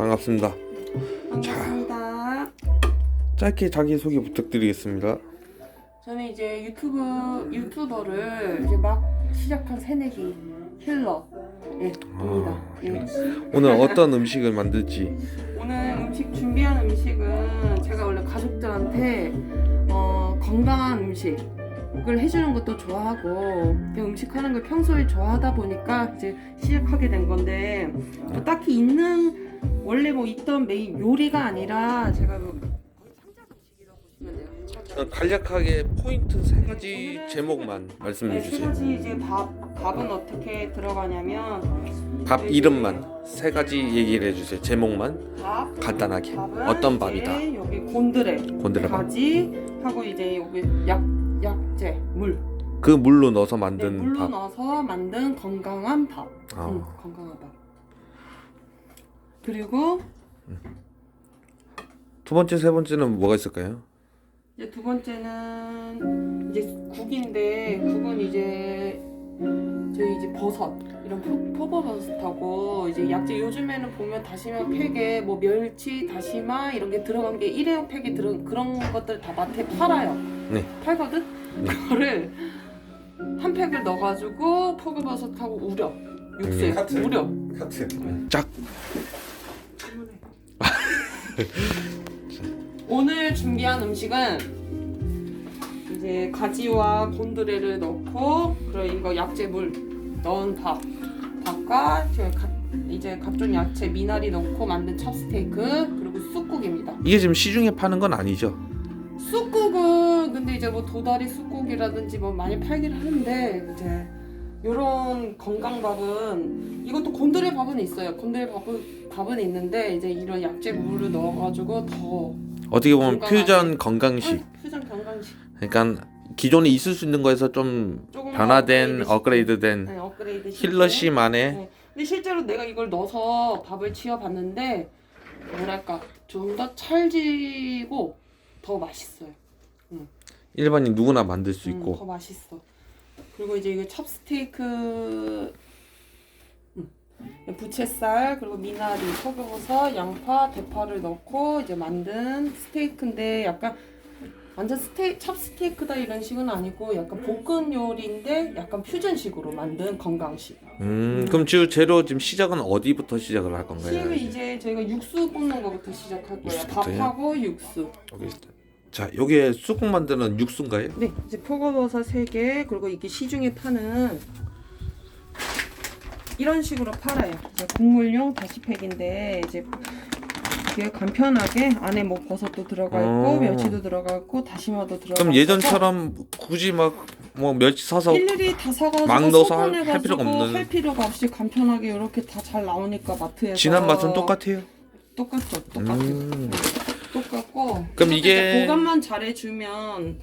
반갑습니다. 반갑습니다. 짧게 자기 소개 부탁드리겠습니다. 저는 이제 유튜브 유튜버를 이제 막 시작한 새내기 힐러 예, 입니다. 예. 오늘 어떤 음식을 만들지? 오늘 음식 준비한 음식은 제가 원래 가족들한테 어, 건강한 음식 을 해주는 것도 좋아하고 그 음식 하는 걸 평소에 좋아하다 보니까 이제 시작하게 된 건데 뭐 딱히 있는 원래 뭐 있던 메인 요리가 아니라 제가 뭐 거의 창작 음식이라고 보시면 돼요. 창작. 간략하게 포인트 세 가지 제목만 말씀해 네, 세 주세요. 가지 이제 밥 밥은 어떻게 들어가냐면 밥 이름만 세 가지 얘기를 해 주세요. 제목만 밥 간단하게. 밥은 어떤 밥이다? 여기 곤드레 곤드레밥. 가지 하고 이제 여기 약 약재 물 그 물로 넣어서 네, 만든 물로 밥. 넣어서 만든 건강한 밥. 아. 응, 건강한 밥. 그리고 두 번째, 세 번째는 뭐가 있을까요? 이제 두 번째는 이제 국인데 국은 이제 저희 이제 버섯 이런 표, 표버섯하고 이제 약재 요즘에는 보면 다시마 팩에 뭐 멸치, 다시마 이런 게 들어간 게 일회용 팩에 들은 그런 것들 다 마트에 팔아요. 네. 팔거든. 네. 그거를 한 팩을 넣어가지고 표고버섯하고 우려 육수에 음. 우려. 카트. 짝. 오늘 준비한 음식은 이제 가지와 곤드레를 넣고 그리고 이거 약재물 넣은 밥 밥과 이제 각종 야채 미나리 넣고 만든 찹스테이크 그리고 쑥국입니다. 이게 지금 시중에 파는 건 아니죠? 쑥국은 근데 이제 뭐 도다리 쑥국이라든지 뭐 많이 팔긴 하는데 이제 요런 건강밥은 이것도 곤드레 밥은 있어요. 곤드레 밥은 밥은 있는데 이제 이런 약재 물을 넣어가지고 더 어떻게 보면. 퓨전 건강식. 휴전 건강식 그러니까 기존에 있을 수 있는 거에서 좀 조금 변화된 업그레이드 업그레이드된 네, 업그레이드 힐러 시킨. 씨만의 네. 근데 실제로 내가 이걸 넣어서 밥을 지어봤는데 뭐랄까 좀 더 찰지고 더 맛있어요. 일반인 누구나 만들 수 음, 있고 더 맛있어. 그리고 이제 이거 찹스테이크 음, 부채살 그리고 미나리, 소금버섯, 양파, 대파를 넣고 이제 만든 스테이크인데 약간 완전 스테이 찹스테이크다 이런 식은 아니고 약간 볶은 요리인데 약간 퓨전식으로 만든 건강식. 음, 그럼 주 재료 지금 시작은 어디부터 시작을 할 건가요? 시작은 이제 저희가 육수 볶는 거부터 시작할 거예요. 육수부터요? 밥하고 육수. 여기 있다. 자, 요게 쑥국 만드는 육수인가요? 네, 이제 표고버섯 3개 그리고 이게 시중에 파는 이런 식으로 팔아요. 이제 국물용 다시팩인데 이제 이게 간편하게 안에 뭐 버섯도 들어가 있고 어. 멸치도 들어가 있고 다시마도 들어가 그럼 예전처럼 굳이 막 뭐 멸치 사서 일일이 다 사가지고 막 넣어서 할- 소분해가지고 할 필요가 없는- 할 필요가 없이 간편하게 이렇게 다 잘 나오니까 마트에서 진한 맛은 똑같아요. 똑같죠, 똑같아요. 음. 똑같고 그럼 이게- 보관만 잘해주면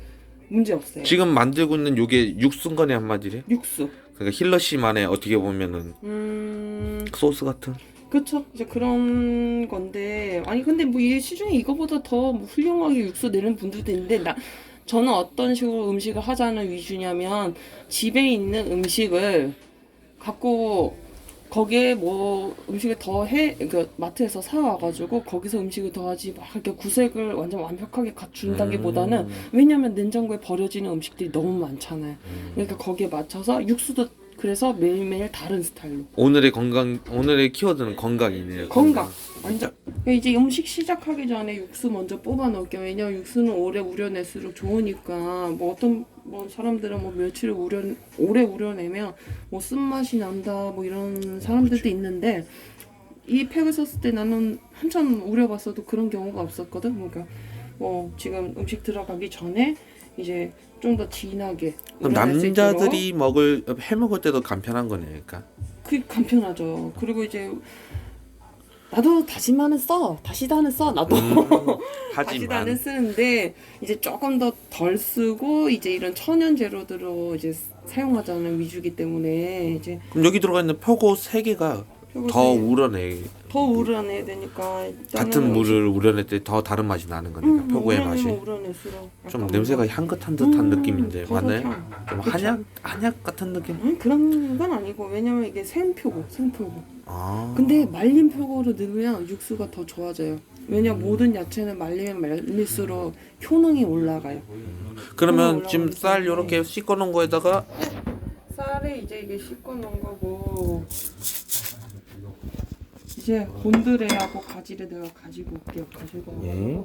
문제 없어요. 지금 만들고 있는 요게 거네 한마디로. 육수. 그러니까 힐러 씨만의 어떻게 보면은 음, 소스 같은. 그쵸. 이제 그런 건데 아니 근데 뭐 이 시중에 이거보다 더뭐 훌륭하게 육수 내는 분들도 있는데 나 저는 어떤 식으로 음식을 하자는 위주냐면 집에 있는 음식을 갖고 거기에 뭐 음식을 더 해, 그 마트에서 사와가지고 거기서 음식을 더하지 막 이렇게 구색을 완전 완벽하게 갖춘다기보다는 음. 왜냐면 냉장고에 버려지는 음식들이 너무 많잖아요. 음. 그러니까 거기에 맞춰서 육수도 그래서 매일매일 다른 스타일로. 오늘의 건강 오늘의 키워드는 건강이네요. 건강. 완전 그러니까 이제 음식 시작하기 전에 육수 먼저 뽑아 놓을게요. 왜냐면 육수는 오래 우려낼수록 좋으니까 뭐 어떤 뭐 사람들은 뭐 며칠을 우려 오래 우려내면 뭐 쓴맛이 난다 뭐 이런 사람들도 있는데 이 팩을 썼을 때 나는 한참 우려봤어도 그런 경우가 없었거든. 그러니까 뭐 지금 음식 들어가기 전에 이제 좀 더 진하게 그럼 남자들이 먹을 해 먹을 때도 간편한 거네. 그러니까. 그 간편하죠. 그리고 이제 나도 다시마는 써. 다시다는 써. 나도. 음, 다시다는 하지만 쓰는데 이제 조금 더 덜 쓰고 이제 이런 천연 재료들로 이제 사용하자는 위주기 때문에 이제 그럼 여기 들어가 있는 표고 세 개가 더 더, 우러내. 더 우려내야 되니까 일단은 같은 물을 우려낼 때 더 다른 맛이 나는 거니까 음, 표고의 우려내면 맛이. 우려낼수록 좀 약간 냄새가 향긋한 듯한 음, 느낌인데 버섯 맞나요? 향. 좀 그쵸. 한약 한약 같은 느낌? 아니 그런 건 아니고 왜냐면 이게 생표고 생표고 아. 근데 말린 표고를 넣으면 육수가 더 좋아져요 왜냐 면 모든 야채는 말리면 말릴수록 효능이 올라가요 그러면 지금 쌀. 요렇게 씻어 놓은 거에다가 쌀에 이제 이게 씻고 놓은 거고 이제 곤드레하고 가지를 내가 가지고 올게요 가지고 예.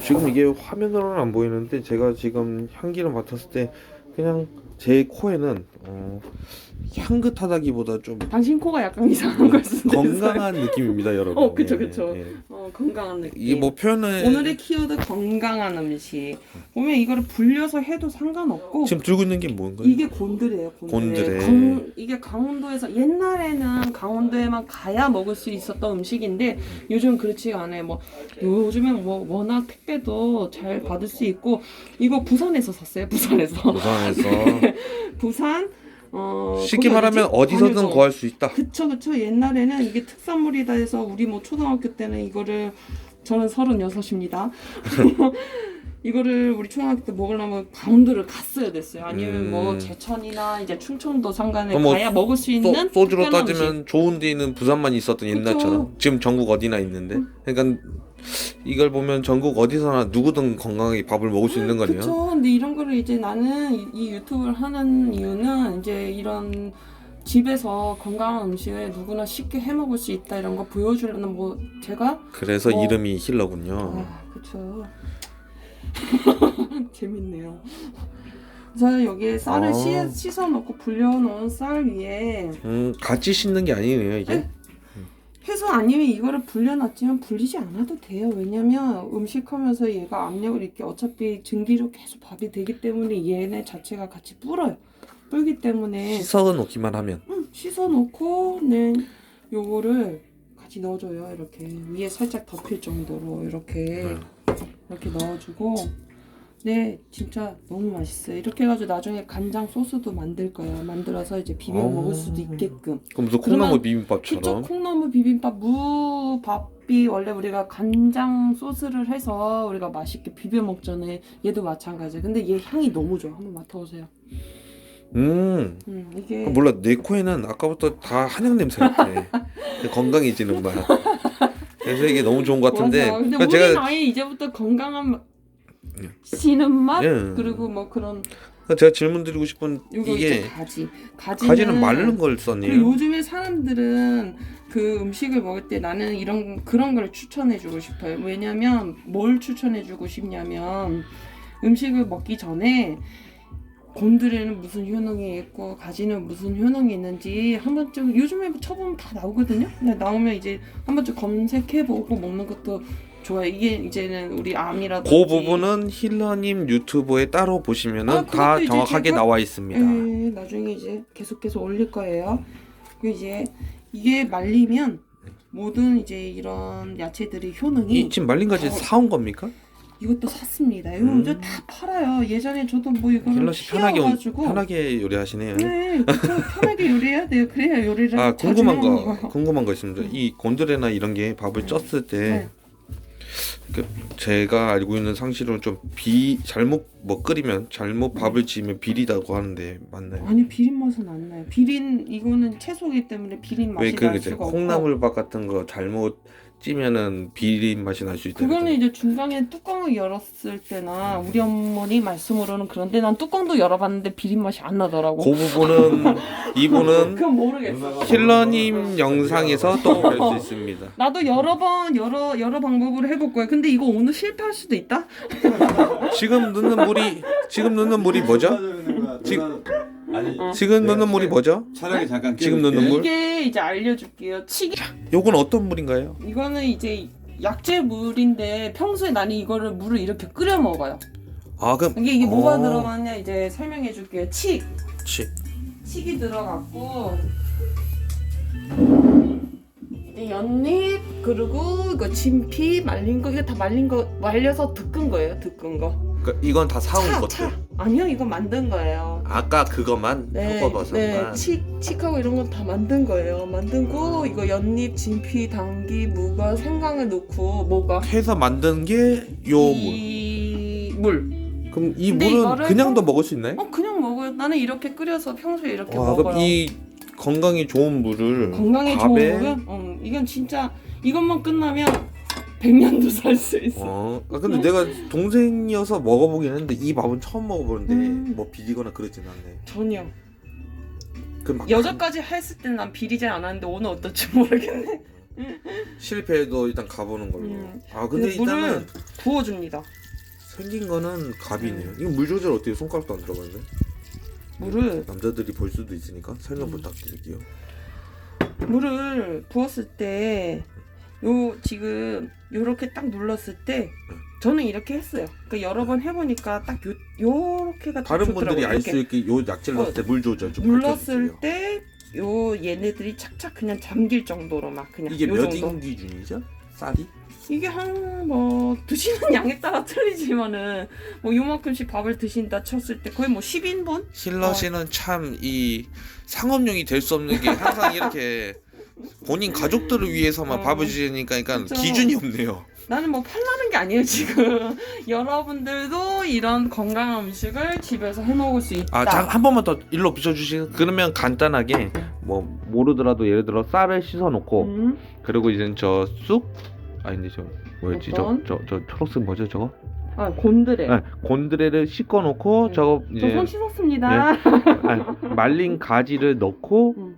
지금 이게 화면으로는 안 보이는데 제가 지금 향기를 맡았을 때 그냥 제 코에는 어, 향긋하다기보다 좀 당신 코가 약간 이상한 걸 수도 있어요 건강한 느낌입니다, 여러분. 어, 그쵸, 예, 그쵸. 예. 어, 건강한 느낌 이게 뭐 표현을 오늘의 키워드 건강한 음식. 보면 이거를 불려서 해도 상관없고 지금 들고 있는 게 뭔가요? 이게 곤드레예요. 곤드레. 곤드레. 강- 이게 강원도에서 옛날에는 강원도에만 가야 먹을 수 있었던 음식인데 요즘 그렇지가 않아요. 뭐 요즘엔 뭐 워낙 택배도 잘 받을 수 있고 이거 부산에서 샀어요. 부산에서. 부산에서 부산 어 쉽게 말하면? 어디서든. 구할 수 있다. 그쵸 그쵸 옛날에는 이게 특산물이다 해서 우리 뭐 초등학교 때는 이거를 저는 서른여섯입니다 이거를 우리 초등학교 때 먹으려면 강원도를 갔어야 됐어요 아니면 음. 뭐 제천이나 이제 충청도 상간에 뭐 가야 먹을 수 있는 소, 주로 따지면 음식. 좋은 데는 부산만 있었던 그쵸. 옛날처럼 지금 전국 어디나 있는데 그러니까 이걸 보면 전국 어디서나 누구든 건강하게 밥을 먹을 수 있는 거네요. 그쵸 근데 이런 거를 이제 나는 이, 이 유튜브를 하는 이유는 이제 이런 집에서 건강한 음식을 누구나 쉽게 해 먹을 수 있다 이런 거 보여주려는 뭐 제가 그래서 뭐- 이름이 힐러군요. 아, 그쵸. 재밌네요. 그래서 여기에 쌀을 아. 씻, 씻어 놓고 불려 놓은 쌀 위에 음, 같이 씻는 게 아니네요 이게. 네. 해서 아니면 이거를 불려놨지만 불리지 않아도 돼요. 왜냐면 음식하면서 얘가 압력을 이렇게 어차피 증기로 계속 밥이 되기 때문에 얘네 자체가 같이 불어요. 불기 때문에 씻어 놓기만 하면. 음, 씻어 놓고 네 요거를 같이 넣어줘요. 이렇게 위에 살짝 덮일 정도로 이렇게 음. 이렇게 넣어주고 네 진짜 너무 맛있어요. 이렇게 해가지고 나중에 간장 소스도 만들 거예요. 만들어서 이제 비벼 어. 먹을 수도 있게끔. 그럼 무슨 그러면- 그쵸 비빔밥처럼. 콩나물 비빔밥 무밥이 원래 우리가 간장 소스를 해서 우리가 맛있게 비벼 먹잖아요. 얘도 마찬가지예요. 근데 얘 향이 너무 좋아. 한번 맡아보세요. 음. 음 이게 몰라 내 코에는 아까부터 다 한약 냄새 같아. 건강해지는 맛. 그래서 이게 너무 좋은 것 같은데. 맞아. 근데 그러니까 우리는 제가 아예 이제부터 건강한. 씨는 맛 예. 그리고 뭐 그런 그러니까 제가 질문 드리고 싶은 요거 이게 이제 가지 가지는, 가지는 마른 걸 그 썼네요. 요즘에 사람들은 그 음식을 먹을 때 나는 이런 그런 걸 추천해주고 싶어요. 왜냐면 뭘 추천해주고 싶냐면 음식을 먹기 전에 곤드레는 무슨 효능이 있고 가지는 무슨 효능이 있는지 한 번쯤 요즘에 쳐보면 다 나오거든요. 근데 나오면 이제 한 번쯤 검색해보고 먹는 것도 좋아요. 이게 이제는 우리 암이라든지 그 부분은 힐러님 유튜브에 따로 보시면은 아, 다 정확하게 나와 있습니다. 예, 나중에 이제 계속해서 올릴 거예요. 그 이제 이게 말리면 모든 이제 이런 야채들이 효능이 이 지금 말린 가지 어. 사온 겁니까? 이것도 샀습니다. 이거 음. 이제 다 팔아요. 예전에 저도 뭐 이거를 힐러 씨 편하게 키워가지고 편하게 요리하시네요. 네, 그쵸. 편하게 요리해야 돼요. 그래야 요리를 아 자주 궁금한 해먹는 거 거예요. 궁금한 거 있습니다. 이 곤드레나 이런 게 밥을 네. 쪘을 때 네. 그 제가 알고 있는 상식으로는 좀비 잘못 뭐 끓이면 잘못 밥을 지으면 비리다고 하는데 맞나요? 아니 비린 맛은 안 나요. 비린 이거는 채소이기 때문에 비린 왜 맛이 그날 이제 수가 없고 콩나물밥 같은 거 잘못 찌면은 비린 맛이 날 수 있다. 그거는 이제 중간에 뚜껑을 열었을 때나 우리 어머니 말씀으로는 그런데 난 뚜껑도 열어봤는데 비린 맛이 안 나더라고. 그 부분은 이분은 그건 모르겠어. 힐러님 영상에서 또 볼 수 있습니다. 나도 여러 번 여러 여러 방법으로 해볼 거야. 근데 이거 오늘 실패할 수도 있다. 지금 넣는 물이 지금 넣는 물이 뭐죠? 지금- 아니 지금 넣는 물이 뭐죠? 차라리 잠깐 지금 깨울게. 넣는 물? 이게 이제 알려줄게요. 치기. 요건 어떤 물인가요? 이거는 이제 약재 물인데 평소에 나는 이거를 물을 이렇게 끓여 먹어요. 아 그럼 이게 이게 뭐가 어. 들어가냐 이제 설명해 줄게요. 칡. 치. 칡이 들어갔고 이제 연잎 그리고 이거 진피 말린 거 이거 다 말린 거 말려서 득근 거예요. 득근 거. 그러니까 이건 다 사온 차, 것들. 차. 아니요, 이거 만든 거예요. 아까 그것만 네, 표고버섯만. 네, 칙, 칙하고 이런 건 다 만든 거예요. 만든 거 이거 연잎, 진피, 당귀, 무가, 생강을 넣고 뭐가 해서 만든 게 요 물. 이 물. 그럼 이 근데 물은 이거를 그냥도 좀- 먹을 수 있나요? 어 그냥 먹어요. 나는 이렇게 끓여서 평소에 이렇게 와, 먹어요. 그럼 이 건강에 좋은 물을 건강에 밥에 좋은 거는 어, 이건 진짜 이것만 끝나면 100년도 살 수 있어. 어, 아, 근데 내가 동생이어서 먹어보긴 했는데 이 밥은 처음 먹어보는데 음. 뭐 비리거나 그러진 않네. 전혀. 그막 여자까지 했을 때는 난 비리지 않았는데 오늘 어떨지 모르겠네. 실패해도 일단 가보는 걸로. 음. 아 근데 근데 물을 일단은 부어줍니다. 생긴 거는 갑이네요. 음. 이거 물 조절 어떻게 손가락도 안 들어가는데? 물을 남자들이 볼 수도 있으니까 설명 음. 부탁드릴게요. 물을 부었을 때 요 지금 요렇게 딱 눌렀을 때 음. 저는 이렇게 했어요. 그러니까 여러 번 해보니까 딱 요, 요렇게가 딱 다른 분들이 좋더라고요. 알수 이렇게 있게 요 약재를 넣을 어, 때물 조절 좀 눌렀을 밝혀주세요. 때 요 얘네들이 착착 그냥 잠길 정도로 막 그냥 이게 요 몇 정도. 인 기준이죠? 쌀이? 이게 한 뭐 드시는 양에 따라 틀리지만은 뭐 요만큼씩 밥을 드신다 쳤을 때 거의 뭐 10인분? 힐러 어. 씨는 참 이 상업용이 될 수 없는 게 항상 이렇게 본인 가족들을 위해서만 어. 밥을 지으니까 그러니까 그쵸. 기준이 없네요. 나는 뭐 팔라는 게 아니에요 지금 여러분들도 이런 건강한 음식을 집에서 해 먹을 수 있다. 아, 장, 한 번만 더 일로 비춰주시면 그러면 간단하게 뭐 모르더라도 예를 들어 쌀을 씻어 놓고 음, 그리고 이제 저 쑥 아닌데 저 뭐였지 어떤? 저저저 초록색 뭐죠 저거 아 곤드레. 네, 곤드레를 씻어 놓고 네. 저거 저 이제 손 씻었습니다. 아니, 말린 가지를 넣고 음.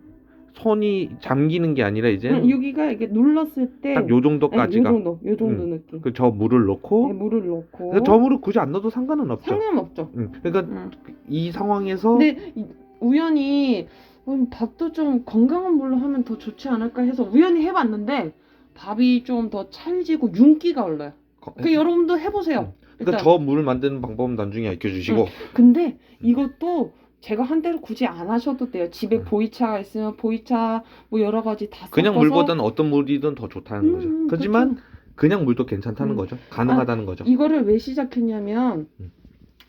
손이 잠기는 게 아니라 이제 응, 여기가 이게 눌렀을 때 딱요 네, 요 정도까지가 정도, 요 정도 음. 느낌. 그 저 물을 넣고 네, 물을 넣고. 그저 물을 굳이 안 넣어도 상관은 없죠. 상관없죠. 응. 그러니까 응. 이 상황에서 근데 이- 우연히 음, 밥도 좀 건강한 물로 하면 더 좋지 않을까 해서 우연히 해봤는데 밥이 좀 더 찰지고 윤기가 올라요. 거- 그 여러분도 해보세요. 그러니까 일단. 저 물을 만드는 방법은 나중에 알려 주시고 근데 이것도 제가 한 대로 굳이 안 하셔도 돼요. 집에 음. 보이차가 있으면 보이차 뭐 여러 가지 다 그냥 섞어서 물보다는 어떤 물이든 더 좋다는 거죠. 음, 하지만 그렇죠. 그냥 물도 괜찮다는 음. 거죠. 가능하다는 거죠. 이거를 왜 시작했냐면 음.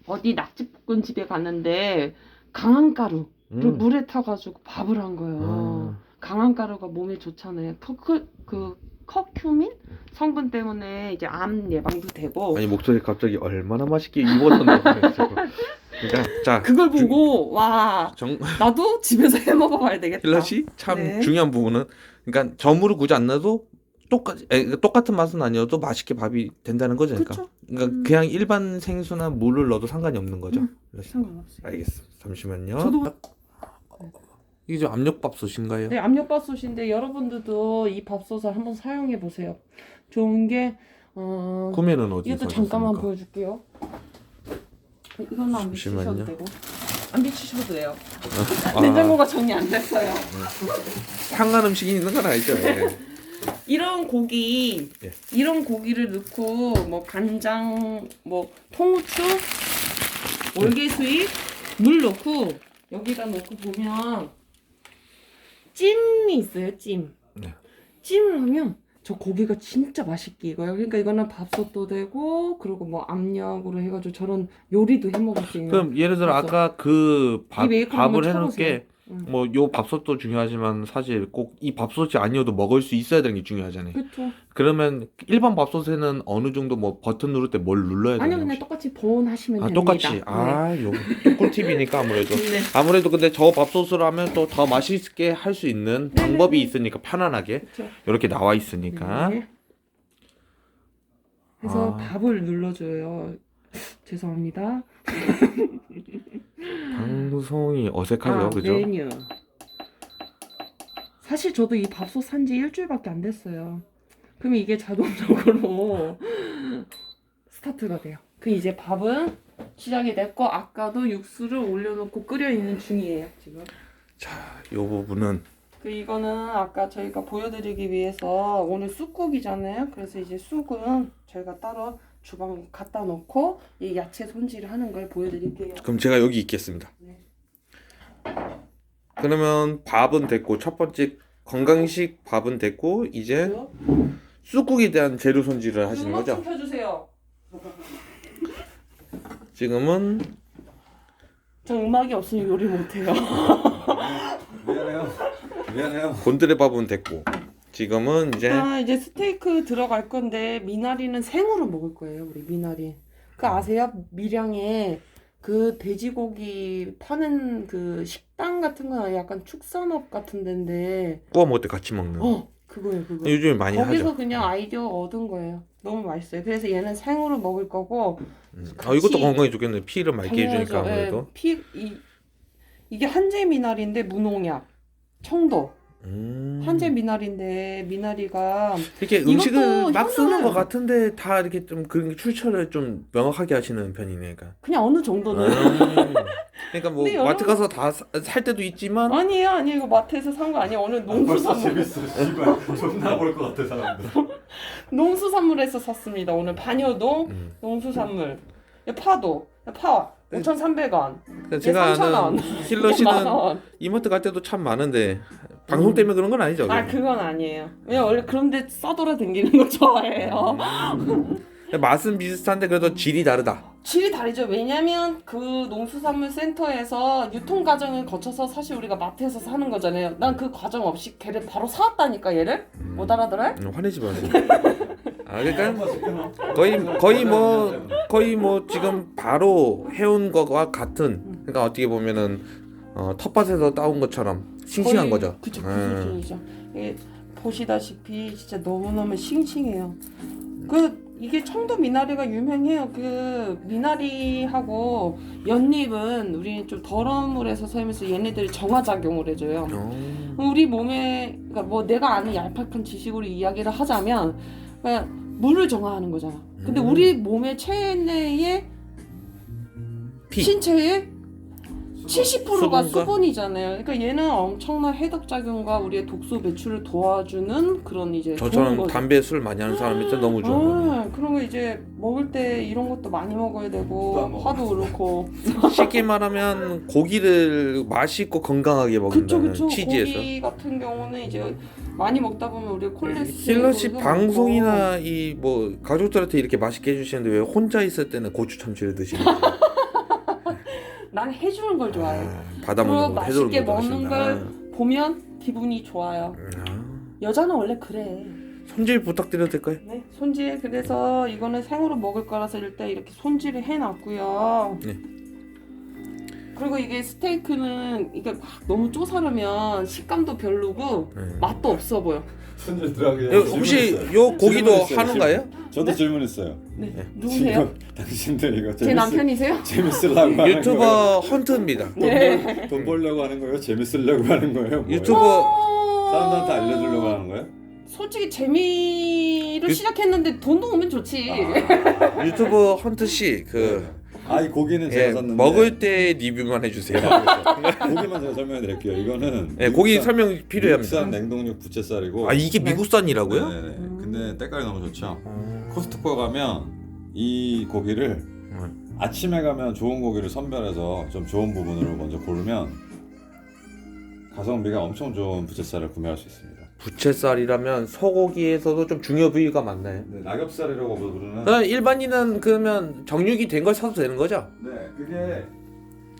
어디 낙지볶음 집에 갔는데 강한 가루를 음. 물에 타가지고 밥을 한 거예요. 아, 강한 가루가 몸에 좋잖아요. 커크 그 커큐민 성분 때문에 이제 암 예방도 되고 아니 목소리 갑자기 얼마나 맛있게 입었던 거예요. 그러니까 자 그걸 보고 와 정 나도 집에서 해 먹어봐야 되겠다. 힐러씨 참 네. 중요한 부분은 그러니까 저 물을 굳이 안 넣어도 똑같 에, 똑같은 맛은 아니어도 맛있게 밥이 된다는 거죠. 그러니까, 그쵸? 그러니까 음. 그냥 일반 생수나 물을 넣어도 상관이 없는 거죠. 음. 상관없어요. 알겠습니다. 잠시만요. 저도 이게 좀 압력밥솥인가요? 네, 압력밥솥인데 여러분들도 이 밥솥을 한번 사용해 보세요. 좋은 게 어, 구매는 어디서 이것도 잠깐만 하셨습니까? 보여줄게요. 이건 안 비치셔도. 되고 안 비치셔도 돼요. 아, 냉장고가 정리 안 됐어요. 상한 음식이 있는 건 알죠. 예. 이런 고기 예. 이런 고기를 넣고 뭐 간장 뭐 통후추 월계수잎 물 넣고 여기다 넣고 보면 찜이 있어요 찜 네. 찜을 하면 저 고기가 진짜 맛있게 익어요 그러니까 이거는 밥솥도 되고 그리고 뭐 압력으로 해가지고 저런 요리도 해 먹을 수 있는 그럼 예를 들어 그래서 아까 그 밥, 이 메이커 한번 밥을 쳐보세요. 해놓게 응. 뭐요 밥솥도 중요하지만 사실 꼭 이 밥솥이 아니어도 먹을 수 있어야 되는 게 중요하잖아요. 그쵸 그러면 일반 밥솥에는 어느 정도 뭐 버튼 누를 때 뭘 눌러야 되나요? 아니요 그냥 똑같이 보온하시면 아 됩니다 똑같이 네. 아요 꿀팁이니까 아무래도 네. 아무래도 근데 저 밥솥으로 하면 또 더 맛있게 할 수 있는 네네네. 방법이 있으니까 편안하게 그쵸 이렇게 나와 있으니까 네. 그래서 아. 밥을 눌러줘요. 죄송합니다. 방송이 어색하죠 아, 그죠? 메뉴. 사실 저도 이 밥솥 산지 일주일밖에 안 됐어요. 그럼 이게 자동적으로 스타트가 돼요. 그 이제 밥은 시작이 됐고 아까도 육수를 올려놓고 끓여 있는 중이에요 지금. 요 부분은 그 이거는 아까 저희가 보여드리기 위해서 오늘 쑥국이잖아요. 그래서 이제 쑥은 저희가 따로 주방에 갖다 놓고 이 야채 손질을 하는 걸 보여드릴게요. 그럼 제가 여기 있겠습니다. 네. 그러면 밥은 됐고 첫 번째 건강식 밥은 됐고 이제 쑥국에 대한 재료 손질을 하시는 거죠? 좀 펴주세요. 지금은 저 음악이 없으면 요리 못해요. 미안해요. 미안해요. 곤드레 밥은 됐고 지금은 이제 아 이제 스테이크 들어갈 건데 미나리는 생으로 먹을 거예요 우리 미나리. 그 아세요? 밀양에 그 돼지고기 파는 그 식당 같은 건 약간 축산업 같은 데인데 구워 먹을 때 같이 먹는. 어 그거예요 그거. 요즘에 많이 거기서 하죠. 그냥 아이디어 얻은 거예요. 너무 맛있어요. 그래서 얘는 생으로 먹을 거고 음. 아, 이것도 건강에 좋겠네. 피를 맑게 해주니까. 아무래도. 예, 피, 이, 이게 한제 미나리인데 무농약 청도 음. 한제 미나리인데 미나리가 이렇게 음식을 막 쓰는. 것 같은데 다 이렇게 좀 그런 게 출처를 좀 명확하게 하시는 편이네. 그러니까. 그냥 어느 정도는 음. 그러니까 뭐 근데 마트 여러분- 가서 다 살 때도 있지만 아니에요 아니에요 이거 마트에서 산 거 아니에요 오늘 농수산물 재밌어. 씨발 존나 볼 것 같아 사람들. 농수산물에서 샀습니다 오늘 반여동 음. 농수산물 야, 파도 야, 파 5,300원 그러니까 제가 예, 3,000원. 아는 힐러 씨는 만원 이마트 갈 때도 참 많은데 방송 때문에 그런 건 아니죠? 아 그건 아니에요 왜냐 원래 그런데 싸돌아다니는 거 좋아해요 음. 맛은 비슷한데 그래도 질이 다르다. 질이 다르죠. 왜냐면 그 농수산물 센터에서 유통 과정을 거쳐서 사실 우리가 마트에서 사는 거잖아요. 난 그 과정 없이 걔를 바로 사왔다니까 얘를 못 알아들어요? 음, 화내지 마세요. 아 그러니까 거의 거의 뭐 거의 뭐 지금 바로 해온 거와 같은 그러니까 어떻게 보면은 어, 텃밭에서 따온 것처럼 싱싱한 거의 거죠. 그쵸 그 음. 수준이죠. 이게 보시다시피 진짜 너무 너무 싱싱해요. 그 이게 청도 미나리가 유명해요. 그 미나리하고 연잎은 우리는 좀 더러운 물에서 살면서 얘네들이 정화 작용을 해줘요. 어. 우리 몸에 그러니까 뭐 내가 아는 얄팍한 지식으로 이야기를 하자면 그냥 물을 정화하는 거잖아. 근데 음. 우리 몸의 체내의 피. 신체의 70%가 수분과? 수분이잖아요. 그러니까 얘는 엄청난 해독 작용과 우리의 독소 배출을 도와주는 그런 이제 좋은 저처럼 거죠. 담배 술 많이 하는 사람이 진짜 너무 좋은 거예요. 아, 그런 거 이제 먹을 때 이런 것도 많이 먹어야 또 되고 먹어. 화도 그렇고 쉽게 말하면 고기를 맛있고 건강하게 그쵸 먹는다는 그쵸 취지에서. 고기 같은 경우는 이제 많이 먹다 보면 우리 콜레스테롤 힐러 씨 고리도 방송이나 이 뭐 가족들한테 이렇게 맛있게 해주시는데 왜 혼자 있을 때는 고추 참치를 드시는 거예요? 많고. 난 해주는 걸 좋아해. 아, 받아 그리고 먹는 거 해주는 맛있게 거 먹는. 걸 보면 기분이 좋아요. 아, 여자는 원래 그래. 손질 부탁드려도 될까요? 네, 손질 그래서 이거는 생으로 먹을 거라서 일단 이렇게 손질을 해놨고요. 네. 그리고 이게 스테이크는 이게 막 너무 쪼사르면 식감도 별로고 네. 맛도 없어 보여. 손질 들어가기 요, 혹시 요 고기도 질문했어요, 하는가요? 저도 질문했어요. 네, 네. 누구세요? 지금 당신들 이거 제 재밌 남편이세요? 재밌으려고 하는 거예요? 유튜버 헌트입니다. 돈, 네. 벌, 돈 벌려고 하는 거예요? 재밌으려고 하는 거예요? 뭐예요? 유튜버 사람들한테 알려주려고 하는 거예요? 솔직히 재미로 유- 시작했는데 돈도 오면 좋지. 아, 유튜버 헌트 씨 그 아, 이 고기는 제가 예, 샀는데 먹을 때 리뷰만 해주세요. 고기만 제가 설명해 드릴게요. 이거는 예, 고기 미국산- 설명 필요합니다. 미국산 냉동육 부채살이고 아 이게 네. 미국산이라고요? 네네. 음. 근데 때깔이 너무 좋죠. 어. 코스트코 가면 이 고기를 음. 아침에 가면 좋은 고기를 선별해서 좀 좋은 부분으로 먼저 고르면 가성비가 엄청 좋은 부채살을 구매할 수 있습니다. 부채살이라면 소고기에서도 좀 중요 부위가 많나요? 네, 낙엽살이라고 부르는 그럼 일반인은 그러면 정육이 된 걸 사도 되는 거죠? 네, 그게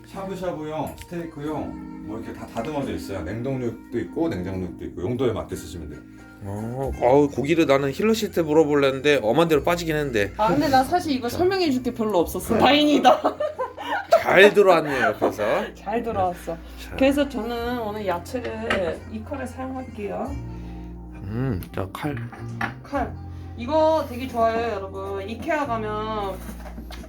샤브샤브용, 스테이크용 뭐 이렇게 다 다듬어져 있어요. 냉동육도 있고 냉장육도 있고 용도에 맞게 쓰시면 돼요. 어, 어우, 고기를 나는 힐러 씨한테 물어볼랬는데 엄한 대로 빠지긴 했는데 아 근데 나 사실 이거 설명해 줄 게 별로 없었어. 다행이다. 잘 들어왔네요 옆에서. 잘 들어왔어. 자, 그래서 저는 오늘 야채를 이 칼을 사용할게요. 음, 자 칼. 칼. 이거 되게 좋아요, 여러분. 이케아 가면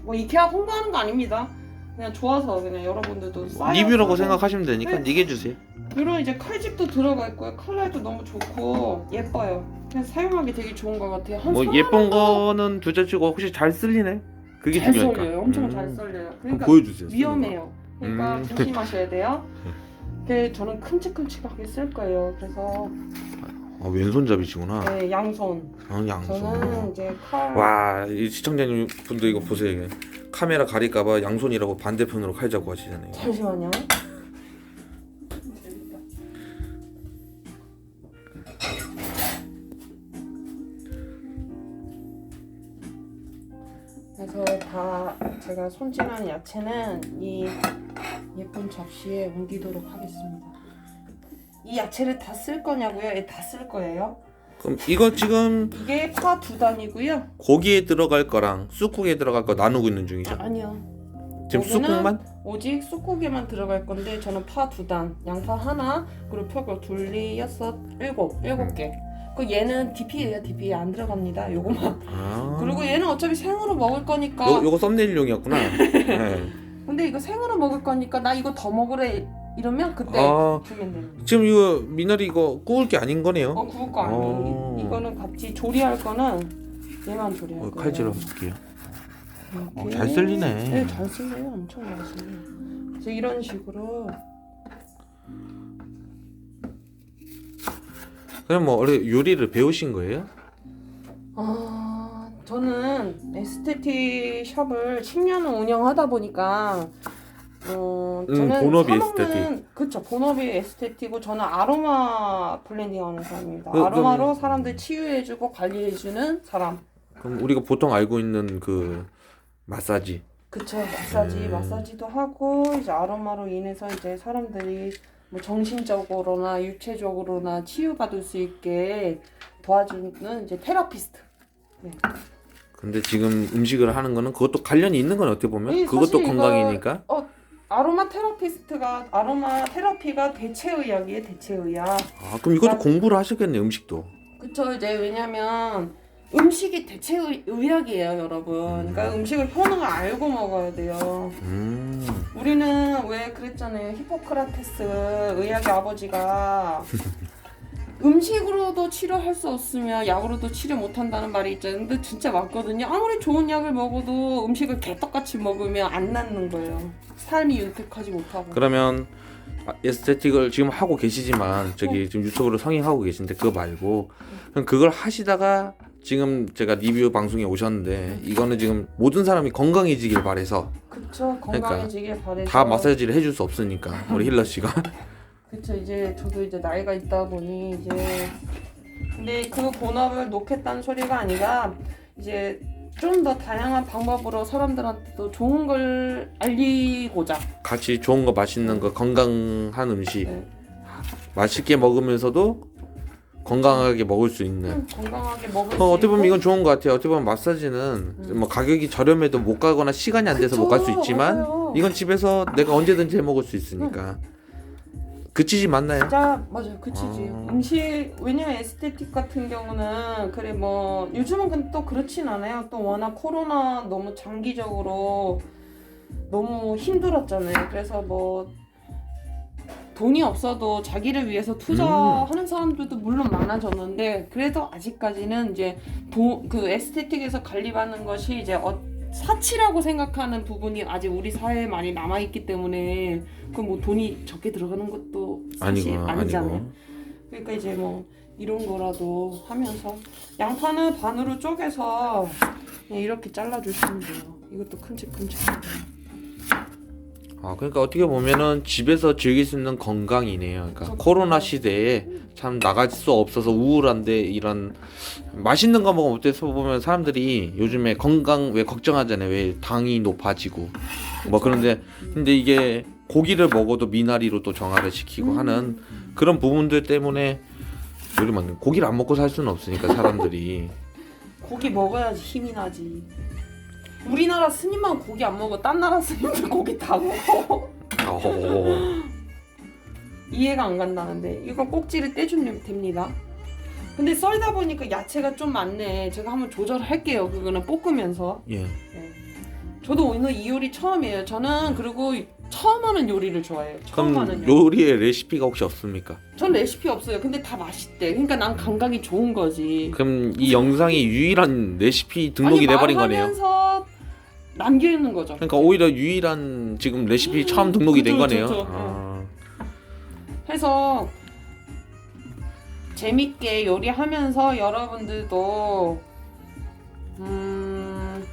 뭐 이케아 홍보하는 거 아닙니다. 그냥 좋아서 그냥 여러분들도 쌓여 리뷰라고. 생각하시면 되니까 네. 얘기해 주세요. 이런 이제 칼집도 들어가 있고요. 컬러도 너무 좋고 예뻐요. 그냥 사용하기 되게 좋은 것 같아요. 한뭐손 예쁜 거는 둘째치고 혹시 잘 쓸리네? 그게 잘 중요하니까. 썰려요. 엄청 음. 잘 썰려요. 그러니까 보여주세요. 위험해요. 그러니까 음. 조심하셔야 돼요. 근데 저는 큼직큼직하게 쓸 거예요. 그래서 아, 왼손잡이시구나. 네, 양손. 아, 양손. 저는 이제 칼. 와, 이 시청자님 분도 이거 보세요. 이게. 카메라 가릴까봐 양손이라고 반대편으로 칼 잡고 하시잖아요. 잠시만요. 손질한 야채는 이 예쁜 접시에 옮기도록 하겠습니다. 이 야채를 다 쓸 거냐고요? 예, 다 쓸 거예요. 그럼 이거 지금 이게 파 두 단이고요. 고기에 들어갈 거랑 쑥국에 들어갈 거 나누고 있는 중이죠. 아, 아니요. 지금 쑥국만? 오직 쑥고기만 들어갈 건데 저는 파 두 단, 양파 하나, 그리고 표고 둘리 여섯, 일곱, 일곱 개. 그 얘는 DP예요, DP 안 들어갑니다. 요거만. 아. 그리고 얘는 어차피 생으로 먹을 거니까. 요, 요거 썸네일용이었구나. 네. 근데 이거 생으로 먹을 거니까 나 이거 더 먹으래 이러면 그때 아. 주면 됩니다. 지금 이거 미나리 이거 구울 게 아닌 거네요. 어 구울 거 어. 아니에요. 이거는 같이 조리할 거는 얘만 조리할 어, 거예요. 칼질을 한번 볼게요. 이렇게. 어, 잘 쓸리네. 네, 잘 쓸려요. 엄청 잘 쓸려요. 그래서 이런 식으로 그럼 뭐 원래 요리를 배우신 거예요? 아 저는 에스테틱 샵을 10년을 운영하다 보니까 어 음, 저는 본업이 사먹는- 에스테틱. 그쵸 본업이 에스테틱이고 저는 아로마 블렌딩하는 사람입니다. 그- 아로마로 그럼- 사람들 치유해주고 관리해주는 사람. 그럼 우리가 보통 알고 있는 그 마사지. 그쵸 마사지 음. 마사지도 하고 이제 아로마로 인해서 이제 사람들이 뭐 정신적으로나 육체적으로나 치유받을 수 있게 도와주는 이제 테라피스트. 근데 지금 음식을 하는 거는 그것도 관련이 있는 건 어떻게 보면 이 그것도 사실 이거- 건강이니까. 아로마 테라피스트가 아로마 테라피가 대체 의학이에요 대체 의학. 아 그럼 이것도 나- 공부를 하셨겠네 음식도. 그쵸 이제 왜냐면 음식이 대체 의, 의학이에요 여러분. 그러니까 음식을 효능을 알고 먹어야 돼요. 음. 우리는 왜 그랬잖아요. 히포크라테스 의학의 아버지가 음식으로도 치료할 수 없으면 약으로도 치료 못한다는 말이 있잖아요 근데 진짜 맞거든요. 아무리 좋은 약을 먹어도 음식을 개떡같이 먹으면 안 낫는 거예요. 삶이 윤택하지 못하고. 그러면 아, 에스테틱을 지금 하고 계시지만 저기 어. 지금 유튜브로 성행하고 계신데 그거 말고 그럼 그걸 하시다가 지금 제가 리뷰 방송에 오셨는데 이거는 지금 모든 사람이 건강해지길 바래서 그쵸 건강해지길 바래서 다 마사지를 해줄 수 없으니까 우리 힐러 씨가 그쵸 이제 저도 이제 나이가 있다 보니 이제 근데 그 본업을 놓겠다는 소리가 아니라 이제 좀 더 다양한 방법으로 사람들한테도 좋은 걸 알리고자 같이 좋은 거 맛있는 거 건강한 음식 네. 맛있게 먹으면서도 건강하게 먹을 수 있는 음, 건강하게 먹을 수 어, 어떻게 보면 있고. 이건 좋은 것 같아요. 어떻게 보면 마사지는 뭐 가격이 저렴해도 못 가거나 시간이 안 돼서 못 갈 수 그쵸, 있지만 맞아요. 이건 집에서 내가 언제든지 해 먹을 수 있으니까 그치지 맞나요? 진짜 맞아요 그치지 아. 음식 왜냐면 에스테틱 같은 경우는 그래 뭐 요즘은 근데 또 그렇진 않아요 또 워낙 코로나 너무 장기적으로 너무 힘들었잖아요 그래서 뭐 돈이 없어도 자기를 위해서 투자하는 사람들도 물론 많아졌는데 그래도 아직까지는 이제 도, 그 에스테틱에서 관리받는 것이 이제 어, 사치라고 생각하는 부분이 아직 우리 사회에 많이 남아 있기 때문에 그 뭐 돈이 적게 들어가는 것도 사실 아니고 아니잖아요. 아니고 그러니까 이제 뭐 이런 거라도 하면서 양파는 반으로 쪼개서 그냥 이렇게 잘라 주시면 돼요. 이것도 큼직큼직하게. 아 그러니까 어떻게 보면은 집에서 즐길 수 있는 건강이네요. 그러니까 그렇죠. 코로나 시대에 참 나갈 수 없어서 우울한데 이런 맛있는 거 먹으면 어때서 보면 사람들이 요즘에 건강 왜 걱정하잖아요. 왜 당이 높아지고 뭐 그런데 근데 이게 고기를 먹어도 미나리로 또 정화를 시키고 음. 하는 그런 부분들 때문에 요리 맞는 고기를 안 먹고 살 수는 없으니까 사람들이 고기 먹어야지 힘이 나지. 우리나라 스님만 고기 안 먹어. 딴 나라 스님들 고기 다 먹어. 어, 이해가 안 간다는데 이거 꼭지를 떼주면 됩니다. 근데 썰다 보니까 야채가 좀 많네. 제가 한번 조절할게요. 그거는 볶으면서. 예. 저도 오늘 이 요리 처음이에요. 저는 그리고 처음 하는 요리를 좋아해요. 처음 하는 그럼 요리. 요리에 레시피가 혹시 없습니까? 전 레시피 없어요. 근데 다 맛있대. 그러니까 난 감각이 좋은 거지. 그럼 이 영상이 유일한 레시피 등록이 돼버린 거네요. 말하면서 남기는 거죠. 그러니까 오히려 유일한 지금 레시피 처음 등록이 된 그죠, 거네요. 그죠. 아, 해서 재밌게 요리하면서 여러분들도 음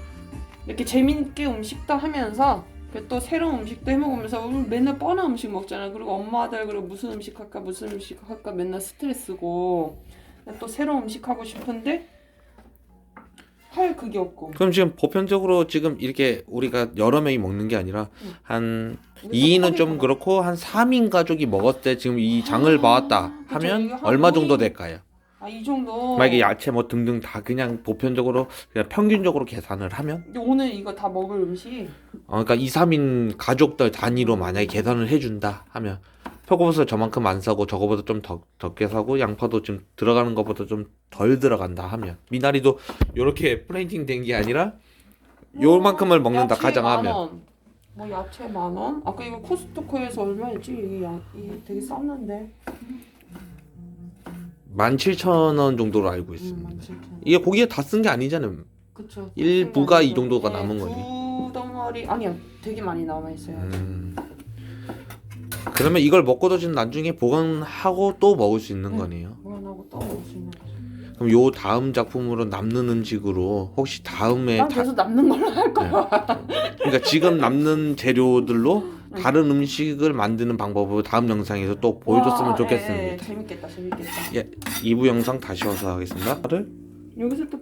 이렇게 재밌게 음식도 하면서 그 또 새로운 음식도 해먹으면서 우리 맨날 뻔한 음식 먹잖아. 그리고 엄마들 그리고 무슨 음식 할까 무슨 음식 할까 맨날 스트레스고 또 새로운 음식 하고 싶은데 팔 그게 없고. 그럼 지금 보편적으로 지금 이렇게 우리가 여러 명이 먹는 게 아니라 응. 한 우리 2인은 좀 그렇고 한 3인 가족이 먹었을 때 지금 이 장을 봐왔다 그쵸, 하면 이게 한 얼마 정도 될까요? 아, 이 정도. 만약에 야채 뭐 등등 다 그냥 보편적으로 그냥 평균적으로 계산을 하면 근데 오늘 이거 다 먹을 음식이 어, 그러니까 2, 3인 가족들 단위로 만약에 계산을 해준다 하면 표고버섯 저만큼 안 사고 저거보다 좀 더, 적게 사고 양파도 지금 들어가는 것보다 좀 덜 들어간다 하면 미나리도 요렇게 플레이팅 된 게 아니라 요만큼을 먹는다 야채 가정하면 만 원. 뭐 야채 만 원? 아까 이거 코스트코에서 얼마였지? 이게, 야, 이게 되게 쌌는데. 17,000원 정도로 알고 음, 있습니다. 17,000원. 이게 고기에 다 쓴 게 아니잖아요. 그쵸. 일부가 이 네, 정도가 남은 거지. 두 덩어리 아니야. 되게 많이 남아 있어요. 음. 그러면 이걸 먹고 도 지금 나중에 보관하고 또 먹을 수 있는 응. 거네요. 무한하고 또 먹을 수 있는 거죠. 그럼 요 다음 작품으로 남는 음식으로 혹시 다음에 난 다, 계속 남는 걸로 할 거야. 그러니까 지금 남는 재료들로 다른 음식을 만드는 방법을 다음 영상에서 또 보여줬으면 와, 좋겠습니다. 예, 예, 재밌겠다, 재밌겠다. 예, 2부 영상 다시 와서 하겠습니다. 를 여기서 또